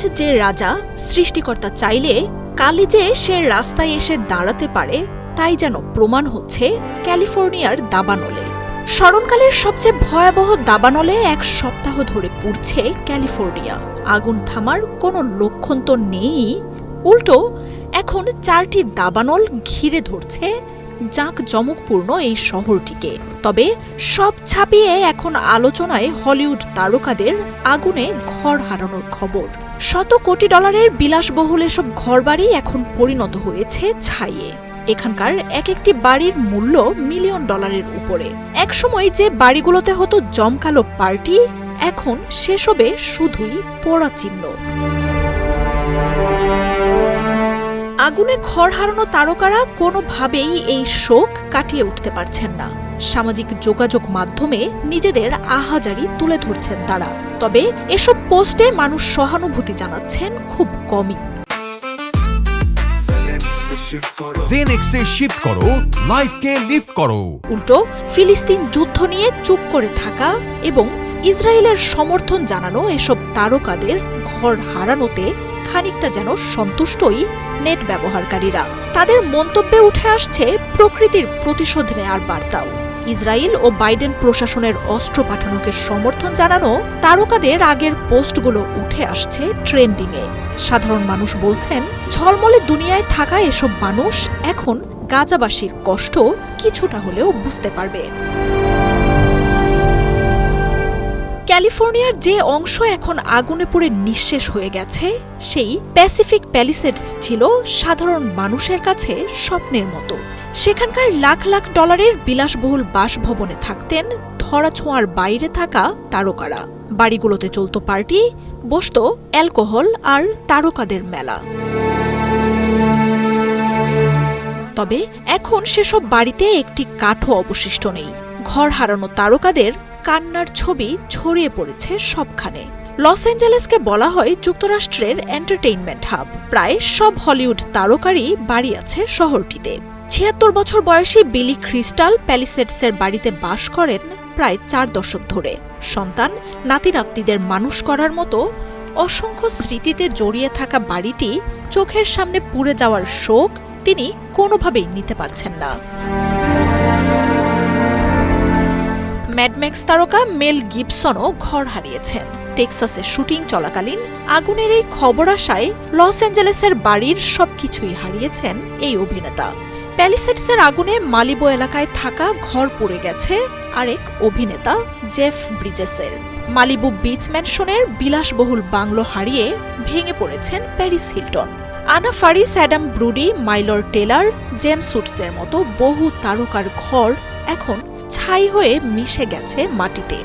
আজ যে রাজা সৃষ্টিকর্তা চাইলে কালি যে সে রাস্তায় এসে দাঁড়াতে পারে, তাই যেন প্রমাণ হচ্ছে ক্যালিফোর্নিয়ার দাবানলে। স্মরণকালের সবচেয়ে ভয়াবহ দাবানলে এক সপ্তাহ ধরে পুড়ছে ক্যালিফোর্নিয়া। আগুন থামার কোনো লক্ষণ তো নেই। উল্টো, এখন চারটি দাবানল ঘিরে ধরছে জাঁক জমকপূর্ণ এই শহরটিকে। তবে সব ছাপিয়ে এখন আলোচনায় হলিউড তারকাদের আগুনে ঘর হারানোর খবর। শত কোটি ডলারের বিলাসবহুল এসব ঘরবাড়ি এখন পরিণত হয়েছে ছাইয়ে। এখানকার এক একটি বাড়ির মূল্য মিলিয়ন ডলারের উপরে। একসময় যে বাড়িগুলোতে হতো জমকালো পার্টি, এখন সেসবে শুধুই পোড়া চিহ্ন। আগুনে ঘর হারানো তারকারা কোনোভাবেই এই শোক কাটিয়ে উঠতে পারছেন না। সামাজিক যোগাযোগ মাধ্যমে নিজেদের আহাজারি তুলে ধরছেন তারা। তবে এসব পোস্টে মানুষ সহানুভূতি জানাচ্ছেন খুব কমই। জেনেক্সে শিফট করো লাইফকে লিফট করো। উল্টো ফিলিস্তিন যুদ্ধ নিয়ে চুপ করে থাকা এবং ইসরায়েলের সমর্থন জানানো এসব তারকাদের ঘর হারানোতে খানিকটা যেন সন্তুষ্টই নেট ব্যবহারকারীরা। তাদের মন্তব্যে উঠে আসছে প্রকৃতির প্রতিশোধ নেয়ার বার্তাও। ইসরায়েল ও বাইডেন প্রশাসনের অস্ত্র পাঠানোকে সমর্থন জানানো তারকাদের আগের পোস্টগুলো উঠে আসছে ট্রেন্ডিংয়ে। সাধারণ মানুষ বলছেন, ঝলমলে দুনিয়ায় থাকা এসব মানুষ এখন গাজাবাসীর কষ্ট কিছুটা হলেও বুঝতে পারবে। ক্যালিফোর্নিয়ার যে অংশ এখন আগুনে পুড়ে নিঃশেষ হয়ে গেছে, সেই প্যাসিফিক প্যালিসেডস ছিল সাধারণ মানুষের কাছে স্বপ্নের মতো। সেখানকার লাখ লাখ ডলারের বিলাসবহুল বাসভবনে থাকতেন ধরাছোঁয়ার বাইরে থাকা তারকারা। বাড়িগুলোতে চলত পার্টি, বসত, অ্যালকোহল আর তারকাদের মেলা। তবে এখন সেসব বাড়িতে একটি কাঠও অবশিষ্ট নেই। ঘর হারানো তারকাদের কান্নার ছবি ছড়িয়ে পড়েছে সবখানে। লস অ্যাঞ্জেলেসকে বলা হয় যুক্তরাষ্ট্রের এন্টারটেইনমেন্ট হাব। প্রায় সব হলিউড তারকারই বাড়ি আছে শহরটিতে। ছিয়াত্তর বছর বয়সী বিলি ক্রিস্টাল প্যালিসেটসের বাড়িতে বাস করেন প্রায় চার দশক ধরে। সন্তান নাতি মানুষ করার মতো অসংখ্য স্মৃতিতে জড়িয়ে থাকা বাড়িটি চোখের সামনে পুড়ে যাওয়ার শোক তিনি কোনোভাবেই নিতে পারছেন না। ম্যাডম্যাক্স তারকা মেল গিবসনও ঘর হারিয়েছেন টেক্সাসে শুটিং চলাকালীন আগুনের এই খবর আসায় লস অ্যাঞ্জেলেসের বাড়ির সবকিছুই হারিয়েছেন এই অভিনেতা। প্যালিসেটসের আগুনে মালিবো এলাকায় থাকা ঘর পুড়ে গেছে আরেক অভিনেতা জেফ ব্রিজেসের। মালিবু বিচ ম্যানশনের বিলাসবহুল বাংলো হারিয়ে ভেঙে পড়েছেন Paris Hilton. Anna Faris, Adam Brody, মাইলর teller, James সুটসের মতো বহু তারকার ঘর এখন ছাই হয়ে মিশে গেছে মাটিতে।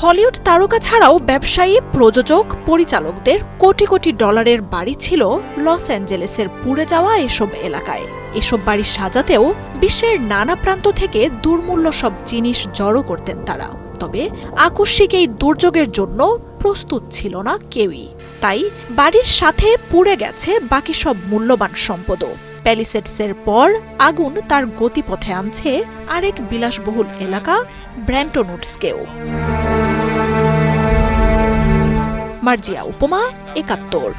হলিউড তারকা ছাড়াও ব্যবসায়ী, প্রযোজক, পরিচালকদের কোটি কোটি ডলারের বাড়ি ছিল লস অ্যাঞ্জেলেসের পুড়ে যাওয়া এসব এলাকায়। এসব বাড়ি সাজাতেও বিশ্বের নানা প্রান্ত থেকে দুর্মূল্য সব জিনিস জড়ো করতেন তারা। তবে আকস্মিক এই দুর্যোগের জন্য প্রস্তুত ছিল না কেউই। তাই বাড়ির সাথে পুড়ে গেছে বাকি সব মূল্যবান সম্পদও। প্যালিসেটসের পর আগুন তার গতিপথে আনছে আরেক বিলাসবহুল এলাকা ব্র্যান্টনুডসকেও মার্জিয়া উপমা একাত্তর।